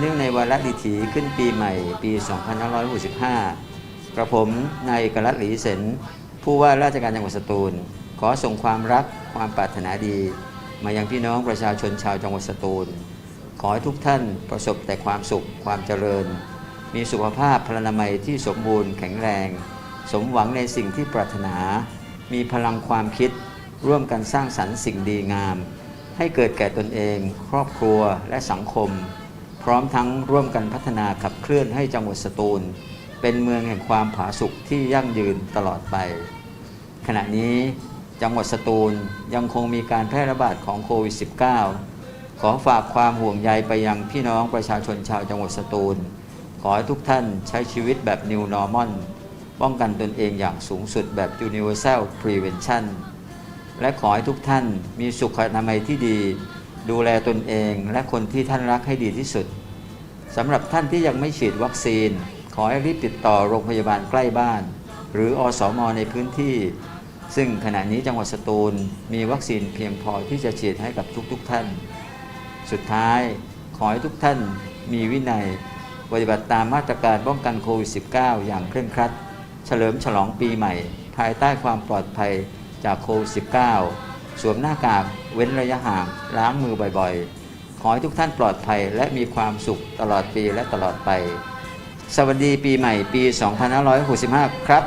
เนื่องในวาระดิถีขึ้นปีใหม่ปี 2565 กระผมนายกลักษณ์หลีเสนผู้ว่าราชการจังหวัดสตูล ขอส่งความรักความปรารถนาดี มายังพี่น้องประชาชนชาวจังหวัดสตูล ขอให้ทุกท่านประสบแต่ความสุขความเจริญ มีสุขภาพพลานามัยที่สมบูรณ์แข็งแรง สมหวังในสิ่งที่ปรารถนา มีพลังความคิดร่วมกันสร้างสรรค์สิ่งดีงาม ให้เกิดแก่ตนเอง ครอบครัวและสังคม พร้อมทั้งร่วมกันพัฒนาขับเคลื่อนให้จังหวัดสตูล เป็นเมืองแห่งความผาสุกที่ยั่งยืนตลอดไป ขณะนี้จังหวัดสตูลยังคงมีการแพร่ระบาดของโควิด -19 ขอฝากความห่วงใยไปยังพี่น้องประชาชนชาวจังหวัดสตูล ขอให้ทุกท่านใช้ชีวิตแบบ New Normal ป้องกันตนเองอย่างสูงสุดแบบ Universal Prevention และขอให้ทุกท่านมีสุขอนามัยที่ดี ดูแลตนเองและคนที่ท่านรักให้ดีที่สุดสำหรับท่านที่ยังไม่ฉีดวัคซีน ขอให้รีบติดต่อโรงพยาบาลใกล้บ้าน หรืออสมในพื้นที่ ซึ่งขณะนี้จังหวัดสตูลมีวัคซีนเพียงพอที่จะฉีดให้กับทุกๆทท่าน สุดท้ายขอให้ทุกท่านมีวินัย ปฏิบัติตามมาตรการป้องกันโควิด -19 อย่างเคร่งครัด เฉลิมฉลองปีใหม่ ภายใต้ความปลอดภัยจากโควิด -19 สวมหน้ากาก เว้นระยะห่าง ล้างมือบ่อยๆ ขอให้ทุกท่านปลอดภัย และมีความสุขตลอดปีและตลอดไป สวัสดีปีใหม่ปี 2565 ครับ